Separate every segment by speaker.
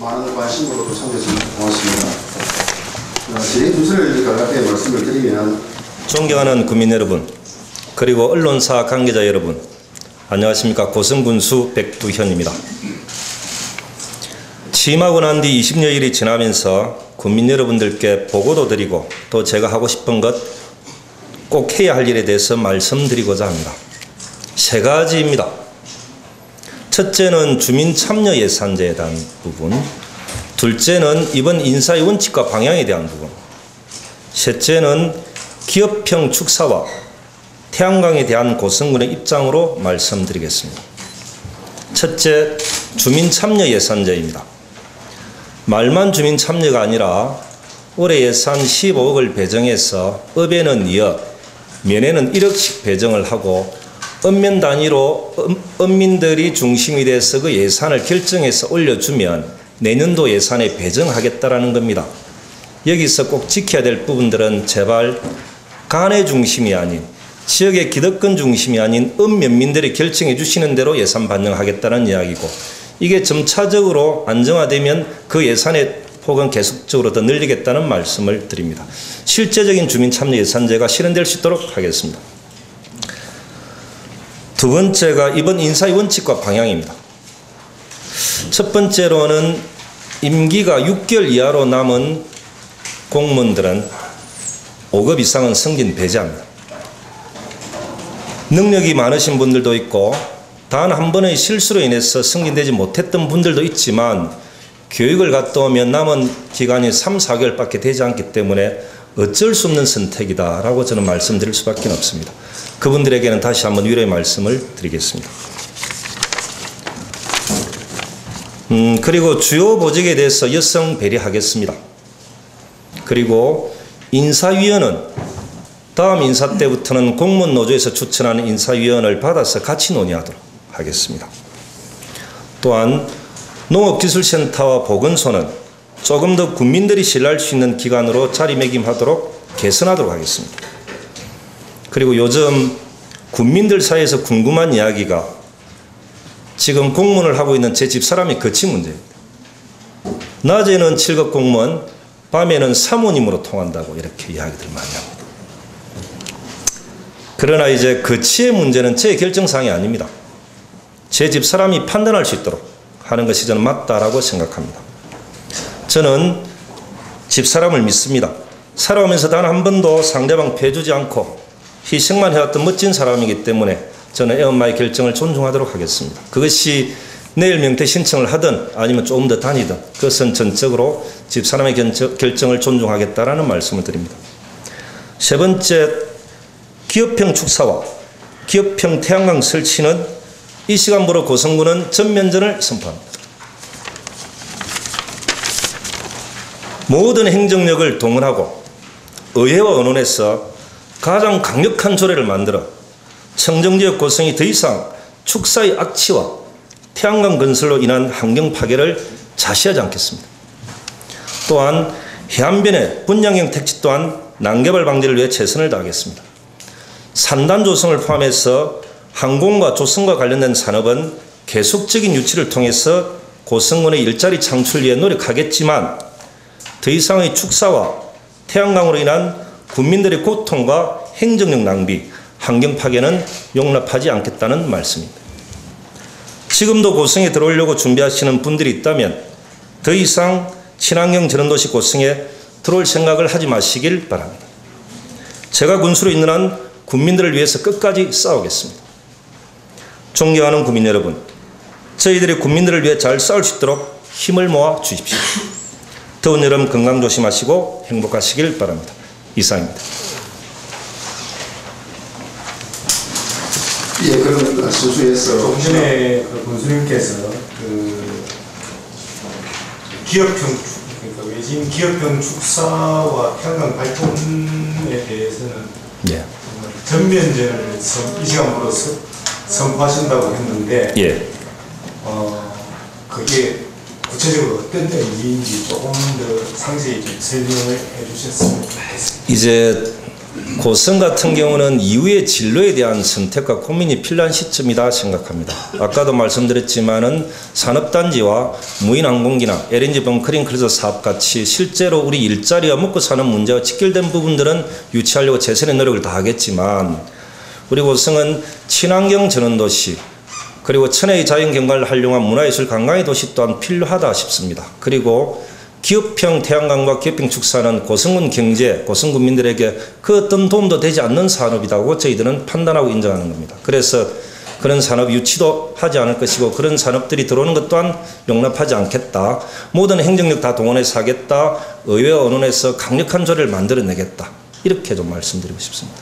Speaker 1: 많은 관심으로 참여해 주셔서 고맙습니다. 어, 제 주제를 간략하게 말씀을 드리면
Speaker 2: 존경하는 국민 여러분, 그리고 언론사 관계자 여러분, 안녕하십니까. 고성군수 백두현입니다. 취임하고 난 뒤 20여일이 지나면서 국민 여러분들께 보고도 드리고 또 제가 하고 싶은 것 꼭 해야 할 일에 대해서 말씀드리고자 합니다. 세 가지입니다. 첫째는 주민 참여 예산제에 대한 부분, 둘째는 이번 인사의 원칙과 방향에 대한 부분, 셋째는 기업형 축사와 태양광에 대한 고성군의 입장으로 말씀드리겠습니다. 첫째, 주민 참여 예산제입니다. 말만 주민 참여가 아니라 올해 예산 15억을 배정해서 업에는 2억, 면에는 1억씩 배정을 하고 읍면 단위로 읍민들이 중심이 돼서 그 예산을 결정해서 올려주면 내년도 예산에 배정하겠다라는 겁니다. 여기서 꼭 지켜야 될 부분들은 제발 간의 중심이 아닌 지역의 기득권 중심이 아닌 읍면민들이 결정해 주시는 대로 예산 반영하겠다는 이야기고 이게 점차적으로 안정화되면 그 예산의 폭은 계속적으로 더 늘리겠다는 말씀을 드립니다. 실제적인 주민 참여 예산제가 실현될 수 있도록 하겠습니다. 두 번째가 이번 인사의 원칙과 방향입니다. 첫 번째로는 임기가 6개월 이하로 남은 공무원들은 5급 이상은 승진 배제합니다. 능력이 많으신 분들도 있고 단 한 번의 실수로 인해서 승진되지 못했던 분들도 있지만 교육을 갔다 오면 남은 기간이 3, 4개월밖에 되지 않기 때문에 어쩔 수 없는 선택이다라고 저는 말씀드릴 수밖에 없습니다. 그분들에게는 다시 한번 위로의 말씀을 드리겠습니다. 음, 그리고 주요 보직에 대해서 여성 배려하겠습니다. 그리고 인사위원은 다음 인사 때부터는 공무원 노조에서 추천하는 인사위원을 받아서 같이 논의하도록 하겠습니다. 또한 농업기술센터와 보건소는 조금 더 국민들이 신뢰할 수 있는 기관으로 자리매김하도록 개선하도록 하겠습니다. 그리고 요즘 국민들 사이에서 궁금한 이야기가 지금 공무원을 하고 있는 제 집 사람의 거치 문제입니다. 낮에는 7급 공무원, 밤에는 사모님으로 통한다고 이렇게 이야기들 많이 합니다. 그러나 이제 거치의 문제는 제 결정사항이 아닙니다. 제 집 사람이 판단할 수 있도록 하는 것이 저는 맞다라고 생각합니다. 저는 집 사람을 믿습니다. 살아오면서 단 한 번도 상대방 패주지 않고 희생만 해왔던 멋진 사람이기 때문에 저는 애엄마의 결정을 존중하도록 하겠습니다. 그것이 내일 명태 신청을 하든 아니면 조금 더 다니든 그것은 전적으로 집사람의 결정을 존중하겠다라는 말씀을 드립니다. 세 번째, 기업형 축사와 기업형 태양광 설치는 이 시간부로 고성군은 전면전을 선포합니다. 모든 행정력을 동원하고 의회와 언론에서 가장 강력한 조례를 만들어 청정지역 고성이 더 이상 축사의 악취와 태양광 건설로 인한 환경 파괴를 자시하지 않겠습니다. 또한 해안변의 분양형 택지 또한 난개발 방지를 위해 최선을 다하겠습니다. 산단 조성을 포함해서 항공과 조성과 관련된 산업은 계속적인 유치를 통해서 고성군의 일자리 창출 위해 노력하겠지만 더 이상의 축사와 태양광으로 인한 국민들의 고통과 행정력 낭비, 환경 파괴는 용납하지 않겠다는 말씀입니다. 지금도 고성에 들어오려고 준비하시는 분들이 있다면 더 이상 친환경 전원도시 고성에 들어올 생각을 하지 마시길 바랍니다. 제가 군수로 있는 한 국민들을 위해서 끝까지 싸우겠습니다. 존경하는 국민 여러분, 저희들이 국민들을 위해 잘 싸울 수 있도록 힘을 모아 주십시오. 더운 여름 건강 조심하시고 행복하시길 바랍니다. 이상입니다.
Speaker 1: 예, 그럼 순수해서
Speaker 3: 조금 전에 그 군수님께서 그 기업형 축- 그러니까 외진 기업형 축사와 태양광 발전에 대해서는
Speaker 2: 예.
Speaker 3: 전면전을 선- 이 시간으로 서- 선포하신다고 했는데
Speaker 2: 예.
Speaker 3: 어 그게 구체적으로 어떤 의미인지 조금 더 상세히 좀 설명을 해주셨으면 좋겠습니다.
Speaker 2: 이제 고성 같은 경우는 이후의 진로에 대한 선택과 고민이 필요한 시점이다 생각합니다. 아까도 말씀드렸지만은 산업단지와 무인항공기나 LNG 벙커링 클러스 사업 같이 실제로 우리 일자리와 먹고 사는 문제와 직결된 부분들은 유치하려고 최선의 노력을 다하겠지만 우리 고성은 친환경 전원도시 그리고 천혜의 자연 경관을 활용한 문화예술 관광의 도시 또한 필요하다 싶습니다. 그리고 기업형 태양광과 기업형 축사는 고성군 경제, 고성군민들에게 그 어떤 도움도 되지 않는 산업이라고 저희들은 판단하고 인정하는 겁니다. 그래서 그런 산업 유치도 하지 않을 것이고 그런 산업들이 들어오는 것 또한 용납하지 않겠다. 모든 행정력 다 동원해서 하겠다. 의회와 언론에서 강력한 조례를 만들어내겠다. 이렇게 좀 말씀드리고 싶습니다.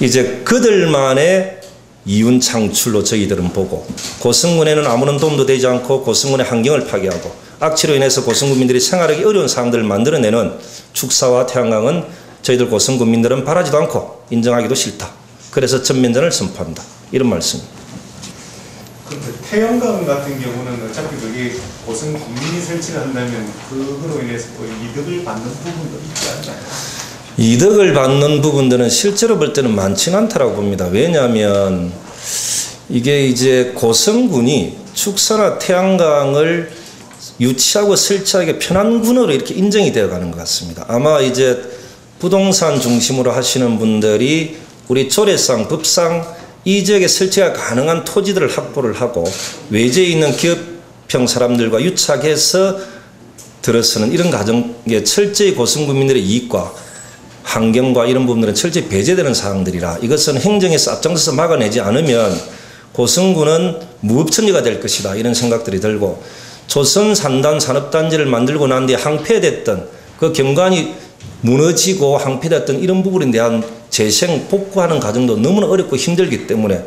Speaker 2: 이제 그들만의 이윤 창출로 저희들은 보고 고성군에는 아무런 도움도 되지 않고 고성군의 환경을 파괴하고 악취로 인해서 고성군민들이 생활하기 어려운 상황들을 만들어내는 축사와 태양광은 저희들 고성군민들은 바라지도 않고 인정하기도 싫다. 그래서 전면전을 선포한다. 이런 말씀입니다.
Speaker 3: 근데 태양광 같은 경우는 어차피 그게 고성 국민이 설치를 한다면 그거로 인해서 또 이득을 받는 부분도 있지 않나요?
Speaker 2: 이득을 받는 부분들은 실제로 볼 때는 많지는 않다라고 봅니다. 왜냐하면 이게 이제 고성군이 축사나 태양광을 유치하고 설치하기 편한 군으로 이렇게 인정이 되어 가는 것 같습니다. 아마 이제 부동산 중심으로 하시는 분들이 우리 조례상, 법상 이 지역에 설치가 가능한 토지들을 확보를 하고 외지에 있는 기업형 사람들과 유착해서 들어서는 이런 가정에 철저히 고성군민들의 이익과 환경과 이런 부분들은 철저히 배제되는 사항들이라 이것은 행정에서 앞장서서 막아내지 않으면 고성군은 무법천지가 될 것이다 이런 생각들이 들고 조선 산단 산업단지를 만들고 난 뒤에 항폐됐던 그 경관이 무너지고 항폐됐던 이런 부분에 대한 재생 복구하는 과정도 너무나 어렵고 힘들기 때문에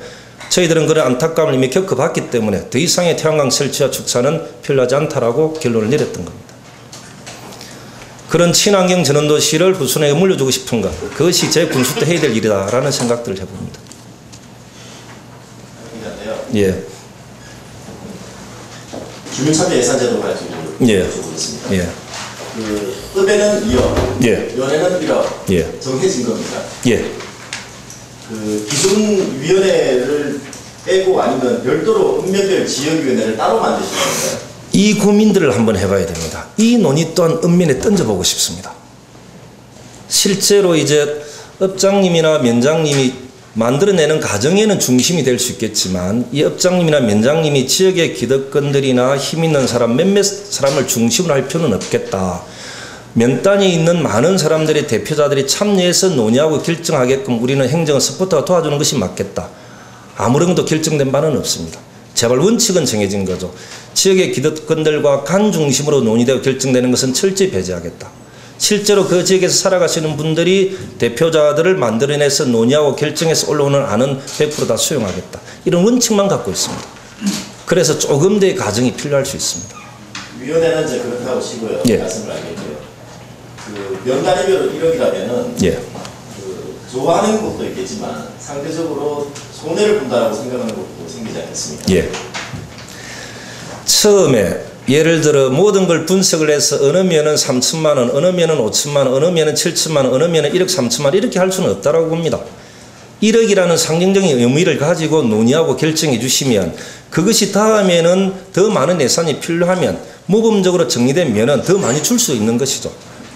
Speaker 2: 저희들은 그런 안타까움을 이미 겪어봤기 때문에 더 이상의 태양광 설치와 축사는 필요하지 않다라고 결론을 내렸던 겁니다. 그런 친환경 전원도시를 후손에게 물려주고 싶은 것 그것이 제 군수 때 해야 될 일이다라는 생각들을 해봅니다. 예,
Speaker 4: 주민참여 예산제도 가지고
Speaker 2: 예.
Speaker 4: 여쭤보겠습니다.
Speaker 2: 예,
Speaker 4: 그 읍에는 2억,
Speaker 2: 예,
Speaker 4: 연에는 1억
Speaker 2: 예,
Speaker 4: 정해진 겁니다.
Speaker 2: 예.
Speaker 4: 그 기준위원회를 빼고 아니면 별도로 읍면별 지역위원회를 따로 만드시는 건가요?
Speaker 2: 이 고민들을 한번 해봐야 됩니다. 이 논의 또한 읍면에 던져보고 싶습니다. 실제로 이제 업장님이나 면장님이 만들어내는 가정에는 중심이 될 수 있겠지만 이 업장님이나 면장님이 지역의 기득권들이나 힘 있는 사람 몇몇 사람을 중심으로 할 필요는 없겠다. 면단이 있는 많은 사람들의 대표자들이 참여해서 논의하고 결정하게끔 우리는 행정 스포트가 도와주는 것이 맞겠다. 아무런 것도 결정된 바는 없습니다. 제발 원칙은 정해진 거죠. 지역의 기득권들과 간 중심으로 논의되고 결정되는 것은 철저히 배제하겠다. 실제로 그 지역에서 살아가시는 분들이 대표자들을 만들어내서 논의하고 결정해서 올라오는 안은 100%다 수용하겠다. 이런 원칙만 갖고 있습니다. 그래서 조금 더의 가정이 필요할 수 있습니다.
Speaker 4: 위원회는 이제 그렇다고 치고요.
Speaker 2: 예.
Speaker 4: 말씀을 알겠고요. 그 명 단위별로 1억이라면은
Speaker 2: 예.
Speaker 4: 그 좋아하는 곳도 있겠지만 상대적으로 손해를 본다라고 생각하는 곳도 생기지 않겠습니까?
Speaker 2: 예. 처음에 예를 들어 모든 걸 분석을 해서 어느 면은 3천만 원, 어느 면은 5천만 원, 어느 면은 7천만 원, 어느 면은 1억 3천만 원 이렇게 할 수는 없다라고 봅니다. 1억이라는 상징적인 의미를 가지고 논의하고 결정해 주시면 그것이 다음에는 더 많은 예산이 필요하면 모범적으로 정리되면은 더 많이 줄 수 있는 것이죠.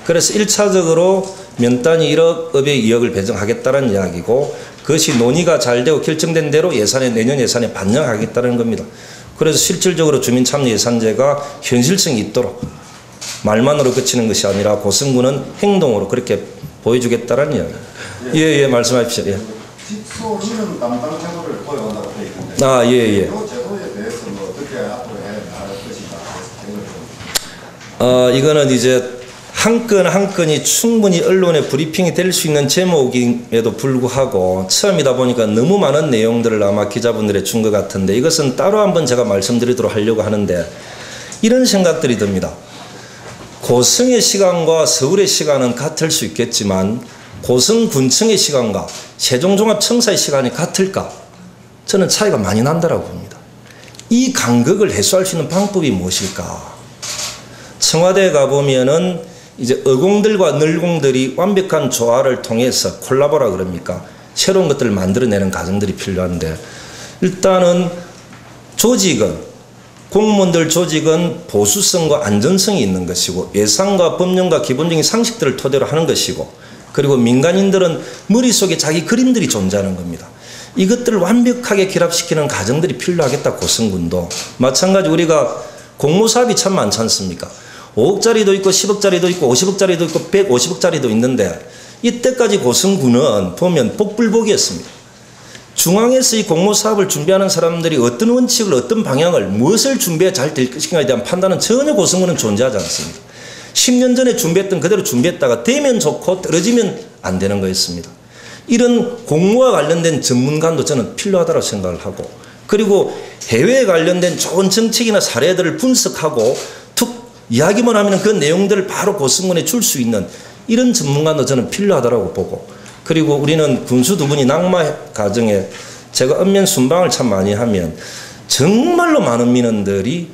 Speaker 2: 그래서 1차적으로 면 단위 1억, 업에 2억을 배정하겠다는 이야기고 그것이 논의가 잘 되고 결정된 대로 예산에 내년 예산에 반영하겠다는 겁니다. 그래서 실질적으로 주민 참여 예산제가 현실성이 있도록 말만으로 그치는 것이 아니라 고성군은 행동으로 그렇게 보여주겠다는 이야기입니다. 예, 예, 말씀하십시오. 예.
Speaker 1: 직소 이름 담당 제도를 포용한다고 되어 있는데
Speaker 2: 아, 예, 예.
Speaker 1: 어,
Speaker 2: 이거는 이제 한 건 한 건이 충분히 언론에 브리핑이 될 수 있는 제목임에도 불구하고 처음이다 보니까 너무 많은 내용들을 아마 기자분들이 준것 같은데 이것은 따로 한번 제가 말씀드리도록 하려고 하는데 이런 생각들이 듭니다. 고성의 시간과 서울의 시간은 같을 수 있겠지만 고성 군청의 시간과 세종종합청사의 시간이 같을까? 저는 차이가 많이 난다라고 봅니다. 이 간극을 해소할 수 있는 방법이 무엇일까? 청와대에 가보면은 이제 어공들과 늘공들이 완벽한 조화를 통해서 콜라보라 그럽니까? 새로운 것들을 만들어내는 과정들이 필요한데 일단은 조직은 공무원들 조직은 보수성과 안전성이 있는 것이고 예상과 법령과 기본적인 상식들을 토대로 하는 것이고 그리고 민간인들은 머릿속에 자기 그림들이 존재하는 겁니다. 이것들을 완벽하게 결합시키는 과정들이 필요하겠다 고성군도 마찬가지 우리가 공모사업이 참 많지 않습니까? 5억짜리도 있고 10억짜리도 있고 50억짜리도 있고 150억짜리도 있는데 이때까지 고성군은 보면 복불복이었습니다. 중앙에서 이 공모 사업을 준비하는 사람들이 어떤 원칙을 어떤 방향을 무엇을 준비해 잘 될 것인가에 대한 판단은 전혀 고성군은 존재하지 않습니다. 10년 전에 준비했던 그대로 준비했다가 되면 좋고 떨어지면 안 되는 거였습니다. 이런 공모와 관련된 전문가도 저는 필요하다고 생각을 하고 그리고 해외에 관련된 좋은 정책이나 사례들을 분석하고 툭 이야기만 하면 그 내용들을 바로 고성군에 줄 수 있는 이런 전문가도 저는 필요하다고 보고 그리고 우리는 군수 두 분이 낙마 과정에 제가 언면 순방을 참 많이 하면 정말로 많은 민원들이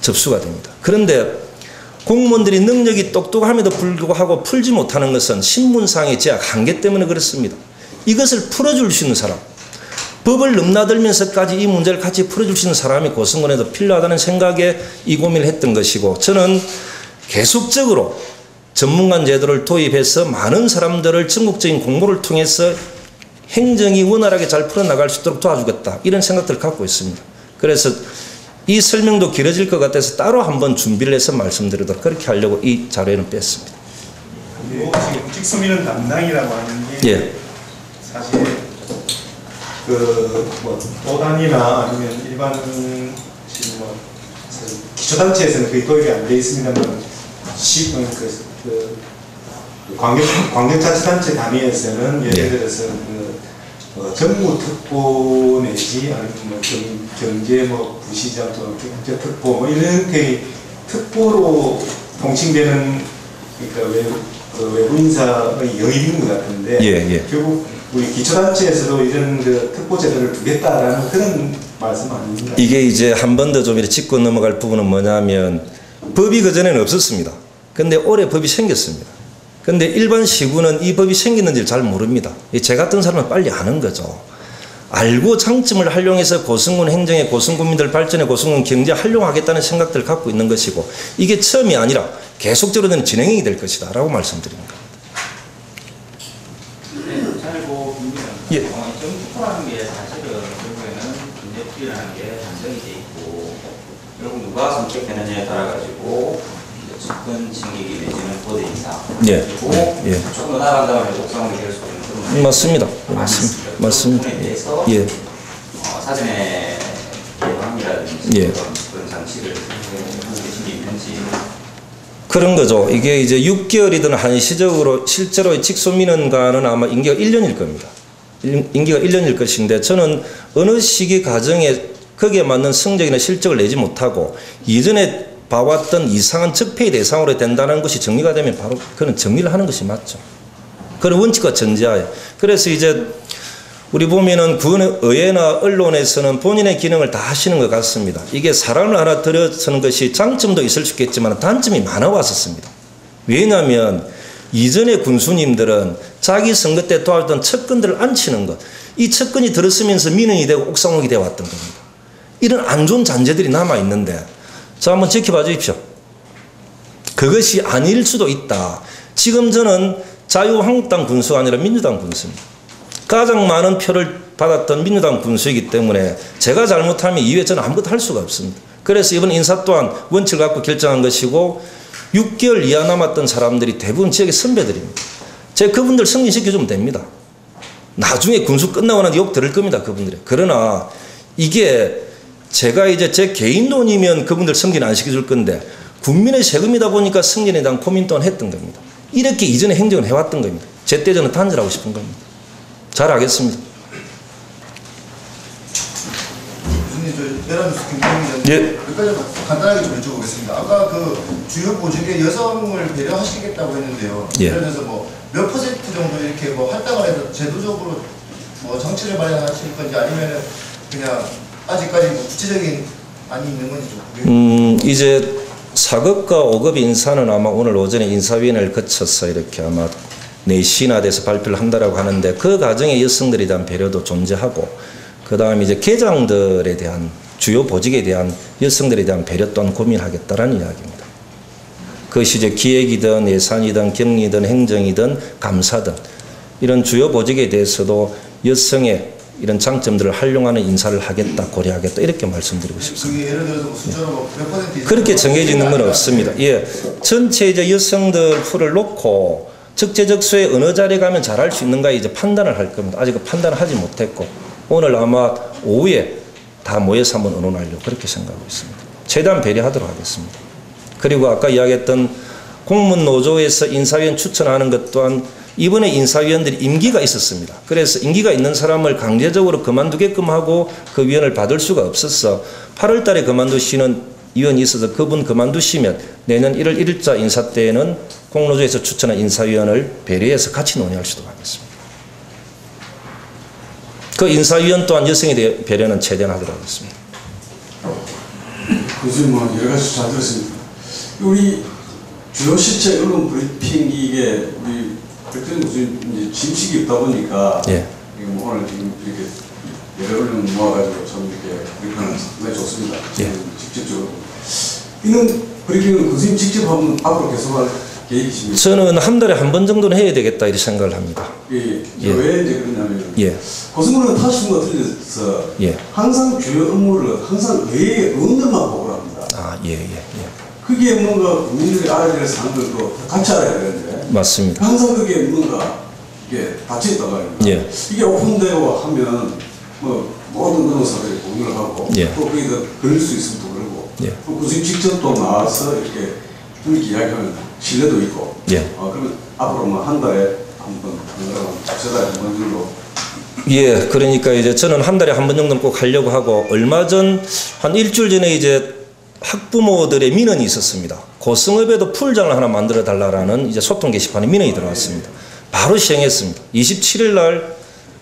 Speaker 2: 접수가 됩니다. 그런데 공무원들이 능력이 똑똑함에도 불구하고 풀지 못하는 것은 신분상의 제약 한계 때문에 그렇습니다. 이것을 풀어줄 수 있는 사람, 법을 넘나들면서까지 이 문제를 같이 풀어줄 수 있는 사람이 고성군에도 필요하다는 생각에 이 고민을 했던 것이고 저는 계속적으로 전문관 제도를 도입해서 많은 사람들을 전국적인 공모를 통해서 행정이 원활하게 잘 풀어나갈 수 있도록 도와주겠다 이런 생각들을 갖고 있습니다. 그래서 이 설명도 길어질 것 같아서 따로 한번 준비를 해서 말씀드리도록 그렇게 하려고 이 자료에는 뺐습니다.
Speaker 3: 지금 직수민은 담당이라고 하는 게
Speaker 2: 예.
Speaker 3: 사실 그뭐 도단이나 아니면 일반 지금 뭐 사실 기초단체에서는 거의 도입이 안 돼 있습니다만 시, 그, 그, 그 광역, 광역자치단체 단위에서는 예를
Speaker 2: 예.
Speaker 3: 들어서 그 어, 정무특보 내지 아니면 뭐 경, 경제 뭐 부시장 또는 경제 특보 뭐 이런 형태의 특보로 통칭되는 그러니까 외, 그 외부 인사의 영입인 것 같은데
Speaker 2: 예, 예.
Speaker 3: 결국 우리 기초단체에서도 이런 그 특보 제도를 두겠다라는 그런 말씀 아닙니까?
Speaker 2: 이게 이제 한 번 더 좀 짚고 넘어갈 부분은 뭐냐면 법이 그전에는 없었습니다. 근데 올해 법이 생겼습니다. 근데 일반 시군은 이 법이 생겼는지를 잘 모릅니다. 이제 같은 사람은 빨리 아는 거죠. 알고 장점을 활용해서 고성군 행정에 고성군민들 발전에 고성군 경제 활용하겠다는 생각들을 갖고 있는 것이고 이게 처음이 아니라 계속적으로 는 진행이 될 것이다 라고 말씀드립니다.
Speaker 5: 잘고 국민은
Speaker 2: 예.
Speaker 5: 어, 정치라는 게 사실은 결국에는 군대풀이라는 게 한정이 돼 있고 결국 누가 선택되느냐에 따라 가지고 측근 징계기 내지는 인사
Speaker 2: 예.
Speaker 5: 그리고
Speaker 2: 예.
Speaker 5: 조금 더 나간다면 옥상으로 될수 있는 그런
Speaker 2: 맞습니다.
Speaker 5: 많이
Speaker 2: 맞습니다. 맞습니다.
Speaker 5: 부분에 대해서
Speaker 2: 예.
Speaker 5: 어, 사전에 예방이라든지
Speaker 2: 예.
Speaker 5: 그런, 그런 장치를 하고 계신 게 있는지
Speaker 2: 그런 거죠. 이게 이제 6개월이든 한시적으로 실제로 직소 민원과는 아마 임기가 1년일 겁니다. 임- 임기가 1년일 것인데 저는 어느 시기 과정에 거기에 맞는 성적이나 실적을 내지 못하고 이전에 봐왔던 이상한 적폐의 대상으로 된다는 것이 정리가 되면 바로 그는 정리를 하는 것이 맞죠. 그런 원칙과 전제하에. 그래서 이제 우리 보면은 군 의회나 언론에서는 본인의 기능을 다 하시는 것 같습니다. 이게 사람을 하나 들여서는 것이 장점도 있을 수 있겠지만 단점이 많아 왔었습니다. 왜냐하면 이전의 군수님들은 자기 선거 때 도와줬던 측근들을 안 치는 것, 이 측근이 들었으면서 민원이 되고 옥상옥이 되어 왔던 겁니다. 이런 안 좋은 잔재들이 남아 있는데, 자 한번 지켜봐 주십시오. 그것이 아닐 수도 있다. 지금 저는 자유한국당 군수가 아니라 민주당 군수입니다. 가장 많은 표를 받았던 민주당 군수이기 때문에 제가 잘못하면 이후에 저는 아무것도 할 수가 없습니다. 그래서 이번 인사 또한 원칙을 갖고 결정한 것이고 6개월 이하 남았던 사람들이 대부분 지역의 선배들입니다. 제가 그분들 승진시켜주면 됩니다. 나중에 군수 끝나고 나서 욕 들을 겁니다. 그분들이. 그러나 이게 제가 이제 제 개인 돈이면 그분들 승진 안 시켜줄 건데 국민의 세금이다 보니까 승진에 대한 고민 또한 했던 겁니다. 이렇게 이전에 행정을 해왔던 겁니다. 제때 저는 단절하고 싶은 겁니다. 잘 알겠습니다.
Speaker 1: 저 베란뉴스 김경민인데
Speaker 2: 예.
Speaker 1: 여기까지 간단하게 좀 여쭤보겠습니다. 아까 그 주요 보직에 여성을 배려하시겠다고 했는데요.
Speaker 2: 예.
Speaker 1: 예를 들어서 뭐 몇 퍼센트 정도 이렇게 뭐 할당을 해서 제도적으로 뭐 정치를 마련하실 건지 아니면은 그냥 아직까지 뭐 구체적인 안이 있는 건지 좀.
Speaker 2: 음, 이제 4급과 5급 인사는 아마 오늘 오전에 인사위원회를 거쳐서 이렇게 아마 4시나 돼서 발표를 한다라고 하는데 그 과정에 여성들에 대한 배려도 존재하고 그 다음에 이제 계장들에 대한 주요 보직에 대한 여성들에 대한 배려 또한 고민하겠다라는 이야기입니다. 그것이 이제 기획이든 예산이든 격리든 행정이든 감사든 이런 주요 보직에 대해서도 여성의 이런 장점들을 활용하는 인사를 하겠다 고려하겠다 이렇게 말씀드리고 싶습니다.
Speaker 1: 예를 들어서 뭐
Speaker 2: 그렇게 정해지는 건 없습니다. 예, 전체 이제 여성들 풀을 놓고 적재적소에 어느 자리에 가면 잘할 수 있는가 이제 판단을 할 겁니다. 아직 그 판단을 하지 못했고 오늘 아마 오후에 다 모여서 한번 의논하려고 그렇게 생각하고 있습니다. 최대한 배려하도록 하겠습니다. 그리고 아까 이야기했던 공문 노조에서 인사위원 추천하는 것 또한 이번에 인사위원들이 임기가 있었습니다. 그래서 임기가 있는 사람을 강제적으로 그만두게끔 하고 그 위원을 받을 수가 없었어 8월 달에 그만두시는 위원이 있어서 그분 그만두시면 내년 1월 1일자 인사 때에는 공노조에서 추천한 인사위원을 배려해서 같이 논의할 수도 하겠습니다. 그 인사위원 또한 여성에 대해 배려는 최대한 하도록 하겠습니다.
Speaker 6: 교수님 뭐 여러 가지 잘 들었습니다. 우리 주요 실체 언론 브리핑 이게 우리 교수님 이제 짐식이 없다 보니까
Speaker 2: 예.
Speaker 6: 이거 뭐 오늘 지금 이렇게 여러 언론 모아가지고 참 이렇게 브리핑하는 상당히 좋습니다.
Speaker 2: 예.
Speaker 6: 직접적으로 이런 브리핑을 교수님 직접 하면 앞으로 계속할 계획이십니까?
Speaker 2: 저는 한 달에 한 번 정도는 해야 되겠다 이렇게 생각을 합니다.
Speaker 6: 예.
Speaker 2: 예.
Speaker 6: 왜 이제 그러냐면
Speaker 2: 예,
Speaker 6: 고승구는 타수가 틀려서
Speaker 2: 예.
Speaker 6: 항상 주요 업무를 항상 의회의 의원들만 보고 합니다.
Speaker 2: 아, 예, 예, 예.
Speaker 6: 그게 뭔가 국민들이 알아야 될 사항들도 같이 알아야 되는데
Speaker 2: 맞습니다.
Speaker 6: 항상 그게 뭔가 이게 닫혀 있단 말입니다.
Speaker 2: 예.
Speaker 6: 이게 오픈되고 하면 뭐 모든 언론사들이 공유를 하고
Speaker 2: 예.
Speaker 6: 또 거기다 걸릴 수 있으면 또 그러고
Speaker 2: 예.
Speaker 6: 또 교수님 직접 또 나와서 이렇게 이렇게 이야기하면 신뢰도 있고
Speaker 2: 예.
Speaker 6: 어, 그러면 앞으로 뭐 한 달에 한번 한달에 세 달에 한번 정도
Speaker 2: 예, 그러니까 이제 저는 한 달에 한 번 정도는 꼭 하려고 하고 얼마 전 한 일주일 전에 이제 학부모들의 민원이 있었습니다. 고성읍에도 풀장을 하나 만들어 달라라는 이제 소통 게시판에 민원이 들어왔습니다. 바로 시행했습니다. 27일 날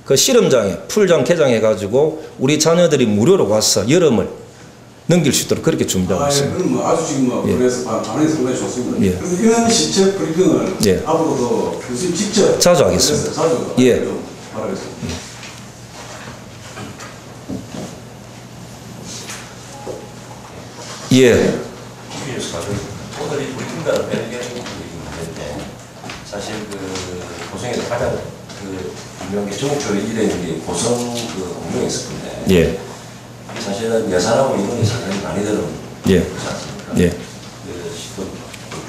Speaker 2: 그 실험장에 풀장 개장해 가지고 우리 자녀들이 무료로 와서 여름을 넘길 수 있도록 그렇게 준비하고
Speaker 6: 아, 예,
Speaker 2: 있습니다.
Speaker 6: 그럼 뭐 아주 지금 뭐
Speaker 2: 예.
Speaker 6: 그래서 반- 반응이 상당히 좋습니다.
Speaker 2: 예.
Speaker 6: 그래서 이런 실제 브리핑을
Speaker 2: 예.
Speaker 6: 앞으로도 교수님 직접
Speaker 2: 자주 하겠습니다.
Speaker 6: 자주
Speaker 2: 예.
Speaker 6: 좀 바라겠습니다.
Speaker 2: 예.
Speaker 7: 오늘 이 브리핑단을 빼는 게 문제인데 사실 그 고성에서 가장 그 유명한 게 전국적으로 일되는 게 고성 그 공룡 있었는데
Speaker 2: 예.
Speaker 7: 사실은 예산하고 이론이 상당히 많이 들은
Speaker 2: 예.
Speaker 7: 않습니까?
Speaker 2: 예.
Speaker 7: 그 지금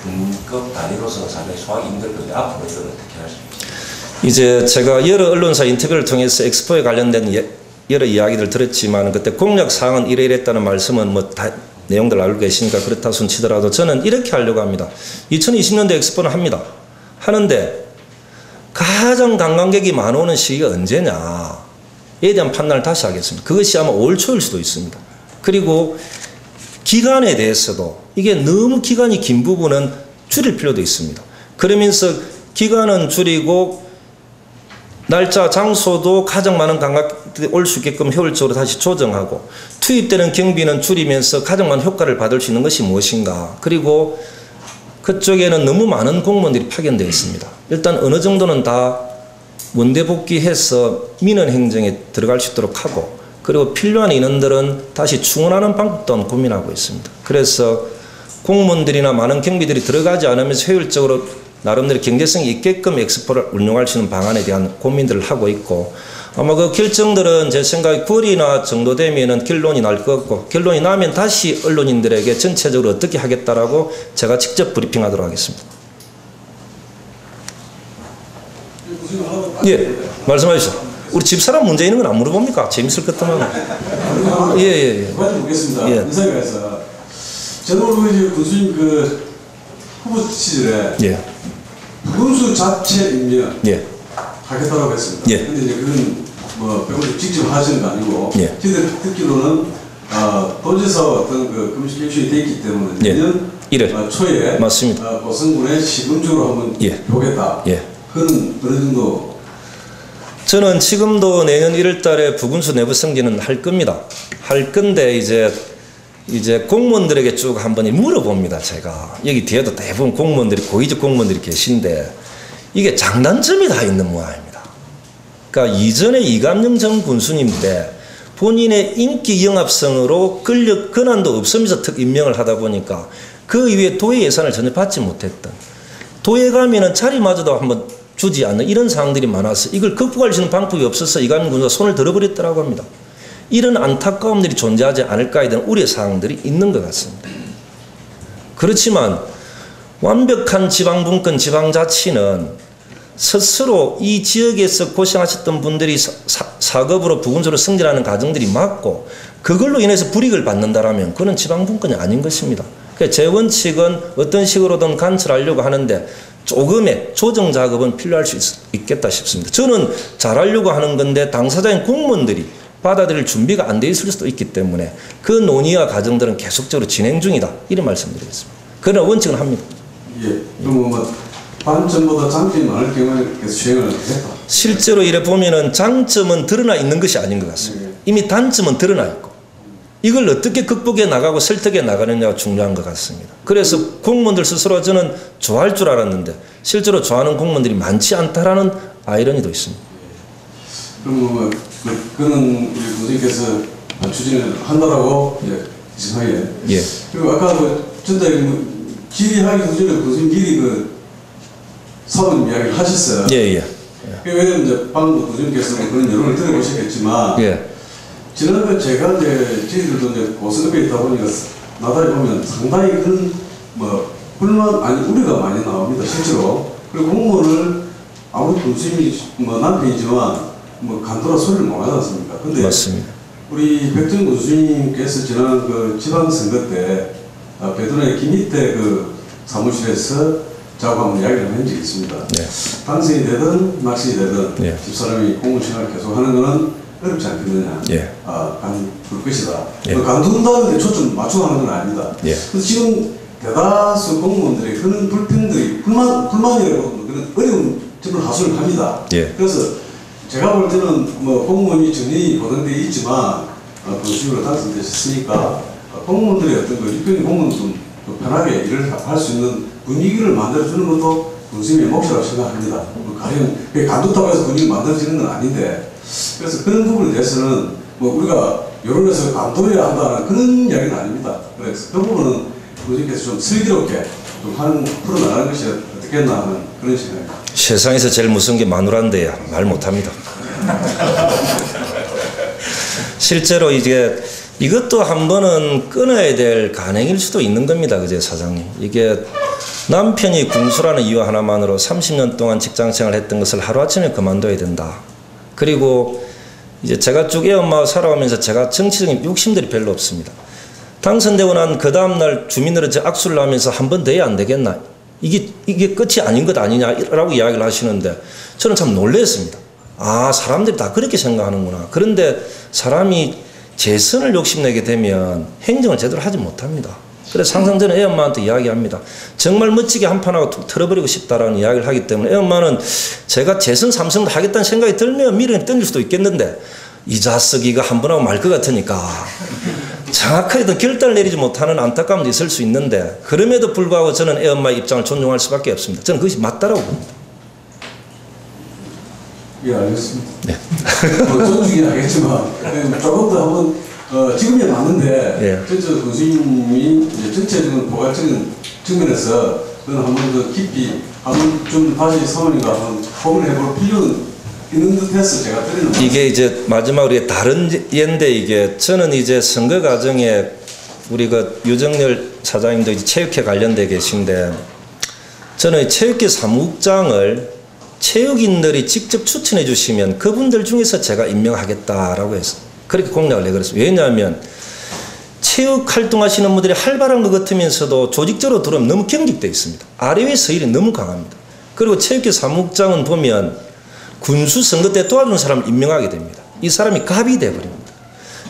Speaker 7: 중급 단위로서는 상당히 소화하기 힘들 건데 앞으로 이걸 어떻게 할수 있을까요?
Speaker 2: 이제 제가 여러 언론사 인터뷰를 통해서 엑스포에 관련된 예- 여러 이야기들 들었지만 그때 공약 사항은 이래 이랬다는 말씀은 뭐 다 내용들 알고 계시니까 그렇다 손 치더라도 저는 이렇게 하려고 합니다. 2020년도 엑스포는 합니다. 하는데 가장 관광객이 많이 오는 시기가 언제냐 에 대한 판단을 다시 하겠습니다. 그것이 아마 5월 초일 수도 있습니다. 그리고 기간에 대해서도 이게 너무 기간이 긴 부분은 줄일 필요도 있습니다. 그러면서 기간은 줄이고 날짜, 장소도 가장 많은 관광객들이 올 수 있게끔 효율적으로 다시 조정하고 투입되는 경비는 줄이면서 가장 많은 효과를 받을 수 있는 것이 무엇인가. 그리고 그쪽에는 너무 많은 공무원들이 파견되어 있습니다. 일단 어느 정도는 다 원대 복귀해서 민원 행정에 들어갈 수 있도록 하고 그리고 필요한 인원들은 다시 충원하는 방법 또한 고민하고 있습니다. 그래서 공무원들이나 많은 경비들이 들어가지 않으면서 효율적으로 나름대로 경제성이 있게끔 엑스포를 운영할 수 있는 방안에 대한 고민들을 하고 있고 아마 그 결정들은 제 생각에 9월이나 정도 되면은 결론이 날 것 같고 결론이 나면 다시 언론인들에게 전체적으로 어떻게 하겠다라고 제가 직접 브리핑하도록 하겠습니다.
Speaker 6: 교수님 하나만
Speaker 2: 예, 말씀하시죠. 우리 집사람 문제 있는 건 안 물어봅니까? 재밌을 것 같으면. 예, 예, 예.
Speaker 6: 그만 보겠습니다.
Speaker 2: 예.
Speaker 6: 인사위에서 저는 오늘 이제 교수님 그 후보 시절에
Speaker 2: 예,
Speaker 6: 군수 자체 임명
Speaker 2: 예,
Speaker 6: 하겠다고 했습니다.
Speaker 2: 예.
Speaker 6: 근데 이제 그건 뭐 배우들 직접 하시는 거 아니고
Speaker 2: 예.
Speaker 6: 저희들 듣기로는 아, 도지사 어떤 그 금식 결정이 돼 있기 때문에
Speaker 2: 예.
Speaker 6: 내년
Speaker 2: 일월.
Speaker 6: 아, 초에
Speaker 2: 맞습니다.
Speaker 6: 아, 고성군에 시군적으로 한번
Speaker 2: 예.
Speaker 6: 보겠다.
Speaker 2: 예.
Speaker 6: 그건 어느 정도
Speaker 2: 저는 지금도 내년 1월 달에 부군수 내부 승진은 할 겁니다. 할 건데 이제 이제 공무원들에게 쭉 한번 물어봅니다. 제가 여기 뒤에도 대부분 공무원들이 고위직 공무원들이 계신데 이게 장단점이 다 있는 모양입니다. 그러니까 이전에 이감영 전 군수님 때 본인의 인기 영합성으로 권력 권한도 없으면서 특 임명을 하다 보니까 그 이후에 도의 예산을 전혀 받지 못했던 도에 가면은 자리마저도 한번 주지 않는 이런 상황들이 많아서 이걸 극복할 수 있는 방법이 없어서 이감영 군수가 손을 들어버렸더라고 합니다. 이런 안타까움들이 존재하지 않을까에 대한 우려 사항들이 있는 것 같습니다. 그렇지만 완벽한 지방분권 지방자치는 스스로 이 지역에서 고생하셨던 분들이 사, 사, 급으로 부군수로 승진하는 과정들이 맞고 그걸로 인해서 불이익을 받는다라면 그는 지방분권이 아닌 것입니다. 그러니까 제 원칙은 어떤 식으로든 간철하려고 하는데 조금의 조정 작업은 필요할 수 있, 겠다 싶습니다. 저는 잘하려고 하는 건데 당사자인 공무원들이 받아들일 준비가 안 돼 있을 수도 있기 때문에 그 논의와 과정들은 계속적으로 진행 중이다. 이런 말씀드리겠습니다. 그러나 원칙은 합니다.
Speaker 6: 예. 그럼 뭐 반점보다 장점이 많을 경우에 수행을 했다.
Speaker 2: 실제로 이래 보면은 장점은 드러나 있는 것이 아닌 것 같습니다. 이미 단점은 드러나 있고 이걸 어떻게 극복해 나가고 설득해 나가느냐가 중요한 것 같습니다. 그래서 공무원들 스스로 저는 좋아할 줄 알았는데 실제로 좋아하는 공무원들이 많지 않다라는 아이러니도 있습니다.
Speaker 6: 그럼 뭐 그, 그런 우리 선생님께서 추진을 한다라고 예, 이상하게.
Speaker 2: 예.
Speaker 6: 그리고 아까 그 전달에 뭐 질의하기 전에 교수님 미리 그 사모님 이야기를 하셨어요.
Speaker 2: 예, 예.
Speaker 6: 그 왜냐면 이제 방금 교수님께서 그런 여론을 들어보셨겠지만
Speaker 2: 예.
Speaker 6: 지난번 제가 이제 저희들도 이제 고승급에 있다 보니까 나달에 보면 상당히 그런 뭐 불만 아니 우려가 많이 나옵니다 실제로 그리고 공무원을 아무리 교수님이 뭐 남편이지만 뭐 간도라 소리를 못 하지 않습니까? 근데
Speaker 2: 맞습니다.
Speaker 6: 우리 백준 교수님께서 지난 그 지방선거 때 아, 배도의 김희태 그 사무실에서 저하고 한번 이야기를 한 적이 있습니다.
Speaker 2: 네.
Speaker 6: 당선이 되든 낙선이 되든
Speaker 2: 예.
Speaker 6: 집사람이 공무원 생활을 계속 하는 거는 어렵지 않겠느냐.
Speaker 2: 예.
Speaker 6: 아, 간둘 것이다.
Speaker 2: 예.
Speaker 6: 그 간둔다는데 초점 하는 건 아닙니다.
Speaker 2: 예.
Speaker 6: 그래서 지금 대다수 공무원들이 그런 불편들이 불만 불만이라고 그런 어려운 점을 하소를 합니다.
Speaker 2: 예.
Speaker 6: 그래서 제가 볼 때는 뭐 공무원이 정리 보장돼 있지만 어, 그식으로 당선되셨으니까 어, 공무원들의 어떤 그 입병 공무원 좀 편하게 일을 할 수 있는 분위기를 만들어주는 것도 군수님의 몫이라고 생각합니다. 뭐 가령 그게 간두다고 해서 분위기를 만들어지는 건 아닌데 그래서 그런 부분에 대해서는 뭐 우리가 여론에서 감독해야 한다는 그런 이야기는 아닙니다. 그래서 그 부분은 군수님께서 좀 슬기롭게 좀 하는 풀어나가는 것이 어떻겠나 하는 그런 생각입니다.
Speaker 2: 세상에서 제일 무서운 게 마누라인데요. 말 못합니다. 실제로 이제 이것도 한 번은 끊어야 될 간행일 수도 있는 겁니다. 그제 사장님. 이게 남편이 군수라는 이유 하나만으로 30년 동안 직장 생활 했던 것을 하루아침에 그만둬야 된다. 그리고 이제 제가 쭉 애엄마와 살아오면서 제가 정치적인 욕심들이 별로 없습니다. 당선되고 난 그 다음날 주민들은 저 악수를 하면서 한 번 더 해야 안 되겠나. 이게, 이게 끝이 아닌 것 아니냐라고 이야기를 하시는데 저는 참 놀랐습니다. 아, 사람들이 다 그렇게 생각하는구나. 그런데 사람이 재선을 욕심내게 되면 행정을 제대로 하지 못합니다. 그래서 항상 저는 애 엄마한테 이야기합니다. 정말 멋지게 한판하고 툭 틀어버리고 싶다라는 이야기를 하기 때문에 애 엄마는 제가 재선 삼성도 하겠다는 생각이 들면 미련이 던질 수도 있겠는데 이 자식이가 한 번 하고 말 것 같으니까 정확하게 더 결단을 내리지 못하는 안타까움도 있을 수 있는데 그럼에도 불구하고 저는 애 엄마의 입장을 존중할 수밖에 없습니다. 저는 그것이 맞다라고 봅니다.
Speaker 6: 예, 알겠습니다. 뭐 존중이 하겠지만 예, 조금 더 한번 어, 지금이 맞는데
Speaker 2: 예.
Speaker 6: 전체 교수님이 이제 전체적인 포괄적인 측면에서 그건 한번 더 깊이 한번 좀 다시 사모님과 한번 고민을 해볼 필요는 있는 듯해서 제가 드리는
Speaker 2: 이게 이제 마지막으로 다른 예인데 이게 저는 이제 선거 과정에 우리 그 유정열 사장님도 이제 체육회 관련돼 계신데 저는 체육회 사무국장을 체육인들이 직접 추천해 주시면 그분들 중에서 제가 임명하겠다라고 해서 그렇게 공약을 내걸었습니다. 왜냐하면 체육 활동하시는 분들이 활발한 것 같으면서도 조직적으로 들어오면 너무 경직돼 있습니다. 아래의 서열이 너무 강합니다. 그리고 체육회 사무국장은 보면 군수 선거 때 도와준 사람을 임명하게 됩니다. 이 사람이 갑이 돼버립니다.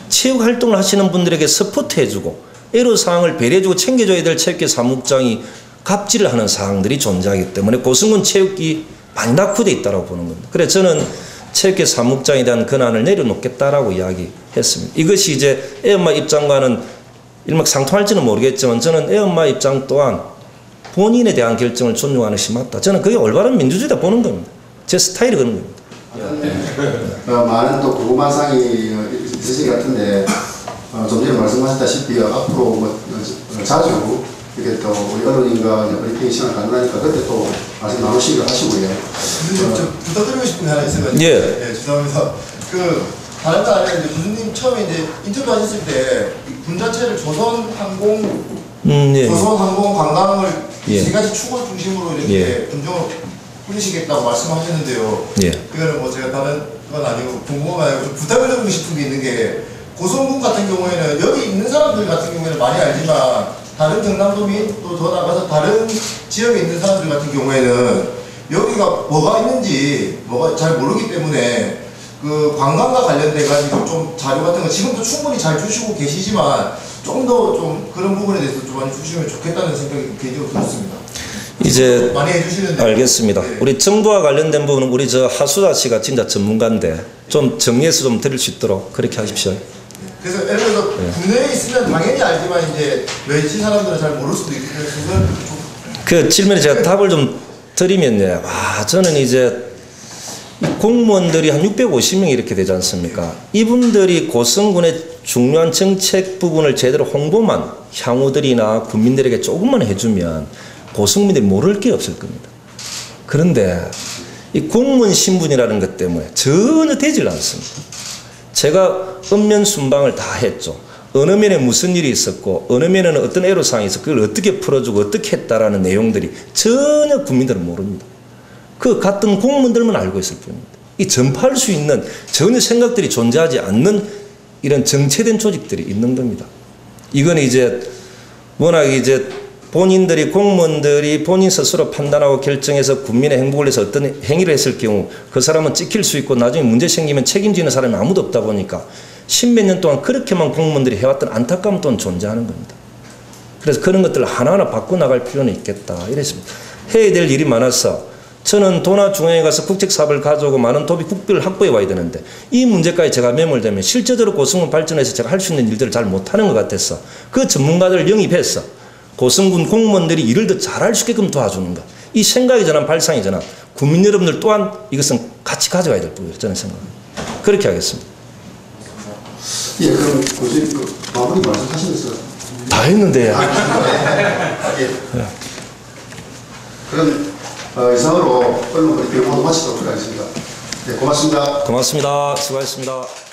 Speaker 2: 체육 활동을 하시는 분들에게 서포트 해주고 애로사항을 배려해주고 챙겨줘야 될 체육회 사무국장이 갑질을 하는 사항들이 존재하기 때문에 고승군 체육이 많이 낙후돼 있다고 보는 겁니다. 그래서 저는 체육회 사무국장에 대한 권한을 내려놓겠다라고 이야기했습니다. 이것이 이제 애엄마 입장과는 일맥상통할지는 모르겠지만 저는 애 엄마 입장 또한 본인에 대한 결정을 존중하는 것이 맞다. 저는 그게 올바른 민주주의다 보는 겁니다. 제 스타일이 그런 겁니다.
Speaker 8: 어, 많은 또 어, 있으신 것 같은데 어, 좀 전에 말씀하셨다시피 어, 앞으로 뭐, 어, 자주 이렇게 또 우리 언론인과 이제 브리핑 시간 가능하니까 그때 또 말씀 나누시기로 하시고요.
Speaker 1: 교수님 좀 부탁드리고 싶은 게 하나 있어가지고
Speaker 2: 예.
Speaker 1: 죄송합니다 그 다른 거 아니라 이제 교수님 처음에 이제 인터뷰 하셨을 때 군 자체를 조선 항공
Speaker 2: 음, 예.
Speaker 1: 조선 항공 관광을
Speaker 2: 예.
Speaker 1: 세 가지 축을 중심으로 이렇게
Speaker 2: 예.
Speaker 1: 군정을 꾸리시겠다고 말씀하셨는데요.
Speaker 2: 예.
Speaker 1: 그거는 뭐 제가 다른 건 아니고 궁금한 아니고 좀 부탁을 드리고 싶은 게 있는 게 고성군 같은 경우에는 여기 있는 사람들 같은 경우에는 많이 알지만 다른 경남도민 또더 나가서 다른 지역에 있는 사람들 같은 경우에는 여기가 뭐가 있는지 뭐가 잘 모르기 때문에 그 관광과 관련돼 가지고 좀 자료 같은 거 지금도 충분히 잘 주시고 계시지만 좀 더좀 그런 부분에 대해서 좀 많이 주시면 좋겠다는 생각이 개인적으로 들었습니다.
Speaker 2: 이제
Speaker 1: 많이 해주시는데
Speaker 2: 알겠습니다.
Speaker 1: 네.
Speaker 2: 우리 정부와 관련된 부분은 우리 저 하수자 씨가 진짜 전문가인데 좀 정리해서 좀 드릴 수 있도록 그렇게 하십시오.
Speaker 1: 그래서 예를 들어서
Speaker 2: 네.
Speaker 1: 국내에 있으면 당연히 알지만 이제 외지 사람들은 잘 모를 수도 있기 때문에 그걸
Speaker 2: 좀그 질문에 제가 답을 좀 드리면요. 와, 저는 이제 이 공무원들이 한 650명 이렇게 되지 않습니까? 이분들이 고성군의 중요한 정책 부분을 제대로 홍보만 향후들이나 국민들에게 조금만 해주면 고성민들이 모를 게 없을 겁니다. 그런데 이 공무원 신분이라는 것 때문에 전혀 되질 않습니다. 제가 읍면 순방을 다 했죠. 어느 면에 무슨 일이 있었고 어느 면에는 어떤 애로사항이 있었고 그걸 어떻게 풀어주고 어떻게 했다라는 내용들이 전혀 국민들은 모릅니다. 그 같은 공무원들만 알고 있을 뿐입니다. 이 전파할 수 있는 전혀 생각들이 존재하지 않는 이런 정체된 조직들이 있는 겁니다. 이건 이제 워낙 이제 본인들이 공무원들이 본인 스스로 판단하고 결정해서 국민의 행복을 위해서 어떤 행위를 했을 경우 그 사람은 찍힐 수 있고 나중에 문제 생기면 책임지는 사람이 아무도 없다 보니까 십몇 년 동안 그렇게만 공무원들이 해왔던 안타까움 또한 존재하는 겁니다. 그래서 그런 것들을 하나하나 바꿔나갈 필요는 있겠다. 이랬습니다. 해야 될 일이 많아서 저는 도나 중앙에 가서 국책 사업을 가져오고 많은 도비 국비를 확보해 와야 되는데 이 문제까지 제가 매몰되면 실제적으로 고성군 발전해서 제가 할 수 있는 일들을 잘 못하는 것 같아서 그 전문가들을 영입해서 고성군 공무원들이 일을 더 잘할 수 있게끔 도와주는 것. 이 생각이 저는 발상이 저는 국민 여러분들 또한 이것은 같이 가져가야 될 부분이에요. 저는 생각합니다. 그렇게 하겠습니다.
Speaker 8: 예, 그럼 교수님 그 마무리 말씀하시면서
Speaker 2: 다 했는데
Speaker 8: 예. 그럼 어, 이상으로 언론 브리핑 모두 마치도록 하겠습니다. 네, 고맙습니다.
Speaker 2: 고맙습니다. 수고하셨습니다.